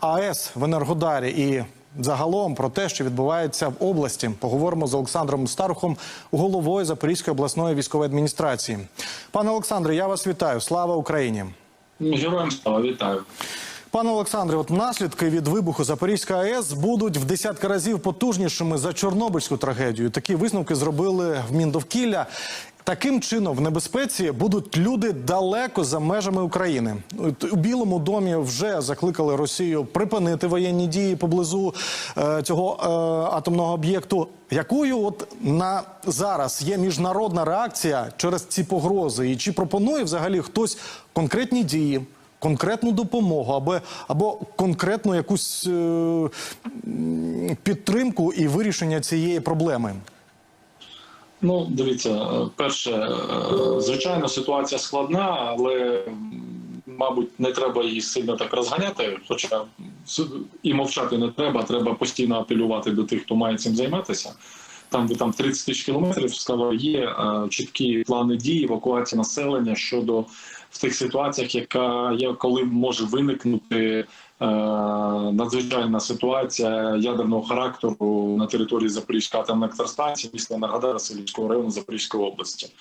АЕС в Енергодарі і загалом про те, що відбувається в області. Поговоримо з Олександром Старухом, головою Запорізької обласної військової адміністрації. Пане Олександре, я вас вітаю. Слава Україні! Героям слава вітаю. Пане Олександре, от наслідки від вибуху Запорізької АЕС будуть в десятки разів потужнішими за Чорнобильську трагедію. Такі висновки зробили в Міндовкілля. Таким чином, в небезпеці будуть люди далеко за межами України. У Білому домі вже закликали Росію припинити воєнні дії поблизу е, цього е, атомного об'єкту. Якою от на зараз є міжнародна реакція через ці погрози? І чи пропонує взагалі хтось конкретні дії? конкретну допомогу або, або конкретну якусь е, підтримку і вирішення цієї проблеми. Ну, дивіться, перше, е, звичайно, ситуація складна, але мабуть не треба її сильно так розганяти. Хоча і мовчати не треба, треба постійно апелювати до тих, хто має цим займатися. Там, де там 30 тисяч кілометрів, сказав, є е, чіткі плани дій, евакуації населення щодо в тих ситуаціях, яка є, коли може виникнути е, надзвичайна ситуація ядерного характеру на території Запорізької атомної електростанції, міста Енергодара, Селівського району Запорізької області.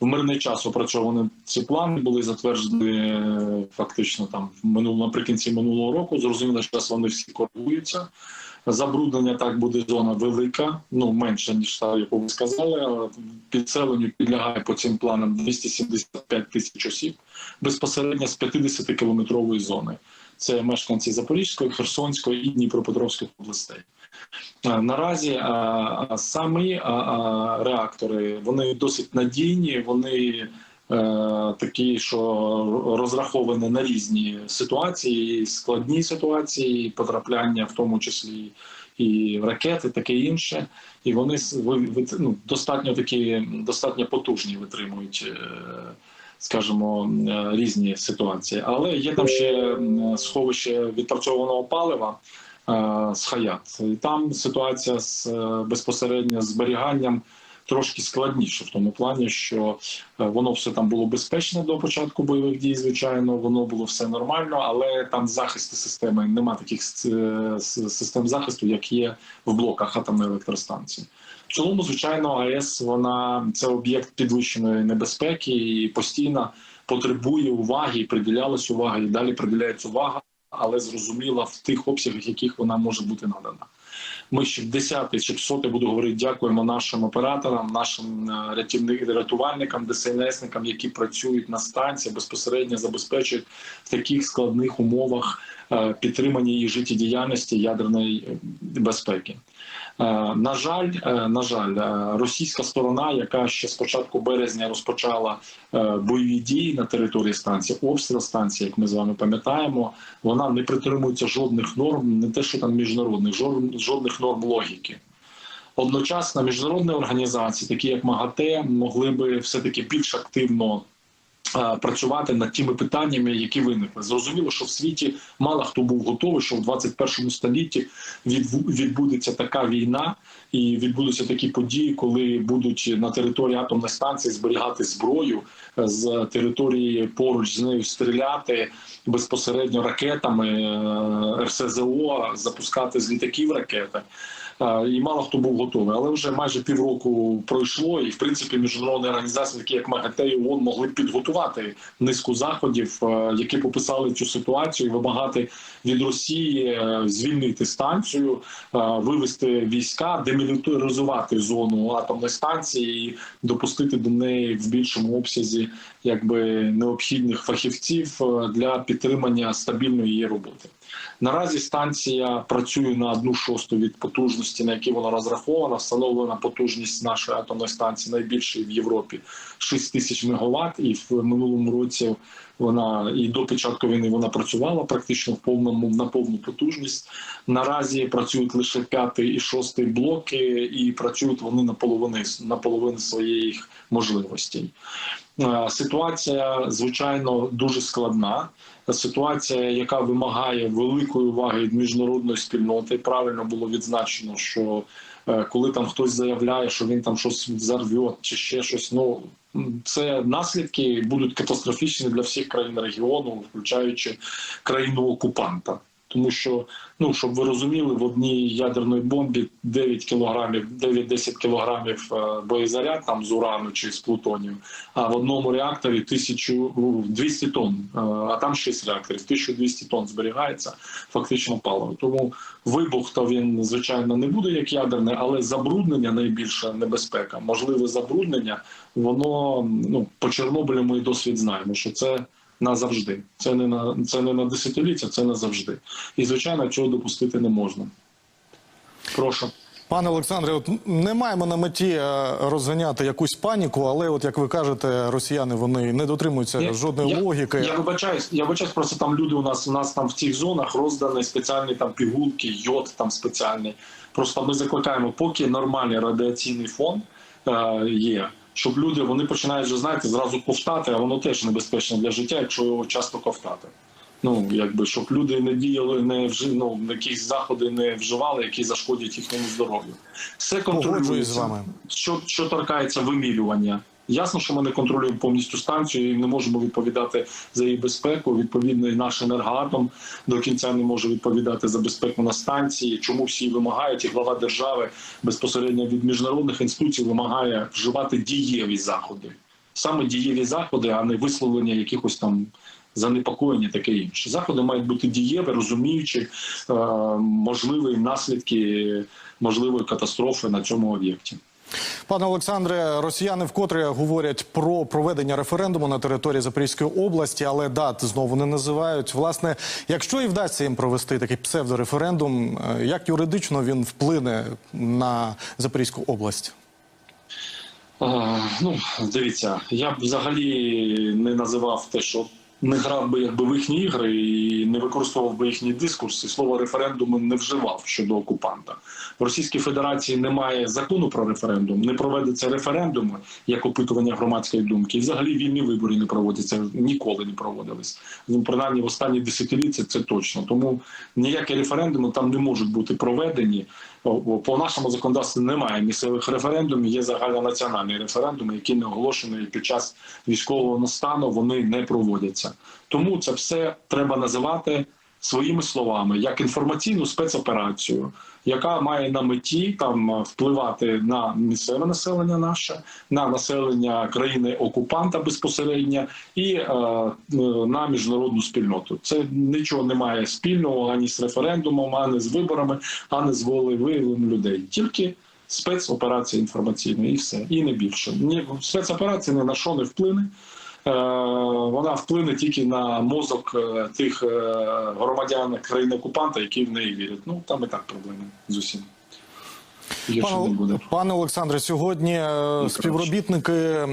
В мирний час опрацьовані ці плани були затверджені е, фактично там в минулому наприкінці минулого року. Зрозуміло, що зараз вони всі коригуються. Забруднення так буде зона велика, ну менше ніж та, яку ви сказали. Підселенню підлягає по цим планам 275 тисяч осіб безпосередньо з 50 кілометрової зони. Це мешканці Запорізької, Херсонської і Дніпропетровської областей. Е, Наразі а, а, самі реактори вони досить надійні, вони е, такі, що розраховані на різні ситуації, складні ситуації, потрапляння, в тому числі і ракети, таке інше. І вони ну, достатньо такі достатньо потужні витримують. е, Скажімо, е, різні ситуації, але є там ще сховище відпрацьованого палива е, з Хаят. Там ситуація з е, безпосередньо зберіганням трошки складніше в тому плані, що е, воно все там було безпечне до початку бойових дій. Звичайно, воно було все нормально, але там захисту системи нема таких с- систем захисту, як є в блоках атомної електростанції. В цілому, звичайно, АЕС вона це об'єкт підвищеної небезпеки і постійно потребує уваги, і приділялась увага, і далі приділяється увага, але зрозуміла в тих обсягах, яких вона може бути надана. Ми ще в 10 чи в соте буду говорити, дякуємо нашим операторам, нашим е, рятувальникам, ДСНСникам, які працюють на станції, безпосередньо забезпечують в таких складних умовах е, підтримання її життєдіяльності ядерної е, безпеки. Е, На жаль, е, на жаль, е, російська сторона, яка ще з початку березня розпочала бойові дії на території станції, обстріл станції, як ми з вами пам'ятаємо, вона не притримується жодних норм, не те, що там міжнародних, жодних, норм логіки. Одночасно міжнародні організації, такі як МАГАТЕ, могли би все таки більш активно працювати над тими питаннями, які виникли. Зрозуміло, що в світі мало хто був готовий, що в 21 столітті відбу- відбудеться така війна і відбудуться такі події, коли будуть на території атомної станції зберігати зброю е, з території поруч з нею стріляти безпосередньо ракетами е, РСЗО, запускати з літаків ракети. І мало хто був готовий, але вже майже півроку пройшло, і в принципі міжнародні організації, такі як МАГАТЕ і ООН, могли підготувати низку заходів, е, які пописали цю ситуацію, і вимагати від Росії е, звільнити станцію, е, вивести війська, демілітаризувати зону атомної станції і допустити до неї в більшому обсязі якби необхідних фахівців для підтримання стабільної її роботи. Наразі станція працює на одну шосту від потужності, на якій вона розрахована. Встановлена потужність нашої атомної станції найбільшої в Європі 6 тисяч мегаватт. І в минулому році вона і до початку війни вона працювала практично в повному на повну потужність. Наразі працюють лише п'ятий і шостий блоки, і працюють вони на половини на половину своїх можливостей. Е, Ситуація звичайно дуже складна. Ситуація, яка вимагає великої уваги від міжнародної спільноти. Правильно було відзначено, що е, коли там хтось заявляє, що він там щось взорве чи ще щось, ну це наслідки будуть катастрофічні для всіх країн регіону, включаючи країну окупанта. Тому що, ну щоб ви розуміли, в одній ядерної бомбі 9 кілограмів, 9-10 кілограмів е, боєзаряд там з урану чи з плутонію, а в одному реакторі 1200 тонн, е, а там 6 реакторів, 1200 тонн зберігається фактично паливо. Тому вибух то він звичайно не буде як ядерний, але забруднення найбільша небезпека. Можливе забруднення, воно ну по Чорнобилю ми досвід знаємо, що це назавжди. Це не на це не на десятиліття, це назавжди. І звичайно, цього допустити не можна. Прошу. Пане Олександре, от не маємо на меті е, розганяти якусь паніку, але от як ви кажете, росіяни вони не дотримуються жодної я, логіки. Я вибачаюсь, я вибачаюсь, просто там люди у нас у нас там в цих зонах роздані спеціальні там пігулки, йод там спеціальний. Просто ми закликаємо, поки нормальний радіаційний фон е, є. Щоб люди вони починають вже знаєте зразу ковтати, а воно теж небезпечно для життя, якщо його часто ковтати. Ну якби щоб люди не діяли, не вжив, ну, якісь заходи не вживали, які зашкодять їхньому здоров'ю. Все контролюється. Що, що торкається вимірювання. Ясно, що ми не контролюємо повністю станцію і не можемо відповідати за її безпеку. Відповідно, і наш енергоатом до кінця не може відповідати за безпеку на станції. Чому всі вимагають, і глава держави безпосередньо від міжнародних інституцій вимагає вживати дієві заходи, саме дієві заходи, а не висловлення якихось там. Занепокоєння таке інше. Заходи мають бути дієві, розуміючи е, можливі наслідки можливої катастрофи на цьому об'єкті. Пане Олександре, росіяни вкотре говорять про проведення референдуму на території Запорізької області, але дат знову не називають. Власне, якщо і вдасться їм провести такий псевдореферендум, е, як юридично він вплине на Запорізьку область? Ну, дивіться, я б взагалі не називав те, що не грав би якби в їхні ігри і не використовував би їхній дискурс, і слово референдум не вживав щодо окупанта. В Російській Федерації немає закону про референдум, не проведеться референдуми як опитування громадської думки. І взагалі вільні вибори не проводяться, ніколи не проводились. Ну, принаймні в останні десятиліття це точно. Тому ніякі референдуми там не можуть бути проведені. По нашому законодавству немає місцевих референдумів, є загальнонаціональні референдуми, які не оголошені під час військового стану, вони не проводяться. Тому це все треба називати своїми словами як інформаційну спецоперацію, яка має на меті там впливати на місцеве населення наше, на населення країни окупанта безпосередньо і е, е, на міжнародну спільноту. Це нічого не має спільного ані з референдумом, ані з виборами, ані з волевиявленням людей. Тільки спецоперація інформаційна і все, і не більше. Ні, спецоперація ні на що не вплине. Е, Вона вплине тільки на мозок е, тих е, громадян країни окупанта, які в неї вірять. Ну там і так проблеми з усім. Пане, пане Олександре, сьогодні е, співробітники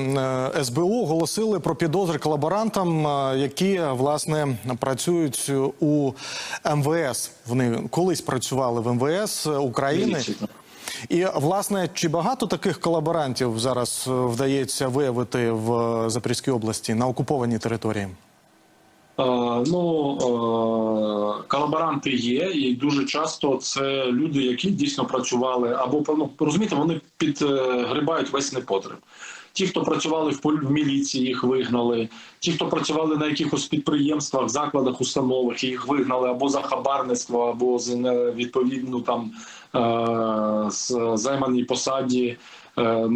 СБУ оголосили про підозри колаборантам, які власне працюють у МВС. Вони колись працювали в МВС України. І власне, чи багато таких колаборантів зараз е, вдається виявити в е, Запорізькій області на окупованій території? Е, Ну колаборанти є, і дуже часто це люди, які дійсно працювали або ну, розумієте, вони підгрибають весь непотреб. Ті, хто працювали в міліції, їх вигнали. Ті, хто працювали на якихось підприємствах, закладах, установах, їх вигнали або за хабарництво, або за невідповідну там е, з- займаній посаді е,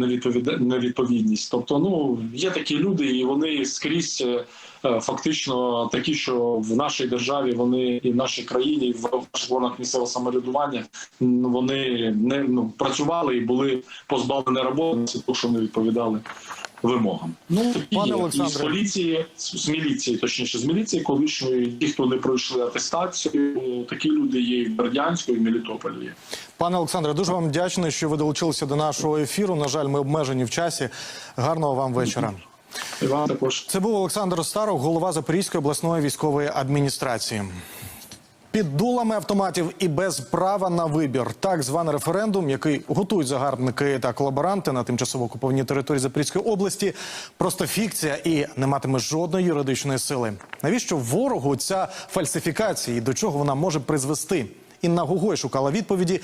невідповідність. Тобто, ну є такі люди, і вони скрізь е, е, фактично такі, що в нашій державі вони і в нашій країні, і в органах місцевого самоврядування вони не ну, працювали і були позбавлені роботи, тому що не відповідали вимогам. Ну Пане є. і з поліції, з міліції, точніше, з міліції, колишньої ті, хто не пройшли атестацію, такі люди є і в Бердянську, і в Мелітополі. Є. Пане Олександре, дуже вам вдячний, що ви долучилися до нашого ефіру. На жаль, ми обмежені в часі. Гарного вам вечора. І вам також. Це був Олександр Старов, голова Запорізької обласної військової адміністрації. Під дулами автоматів і без права на вибір. Так званий референдум, який готують загарбники та колаборанти на тимчасово окупованій території Запорізької області, просто фікція і не матиме жодної юридичної сили. Навіщо ворогу ця фальсифікація і до чого вона може призвести? Інна Гогой шукала відповіді.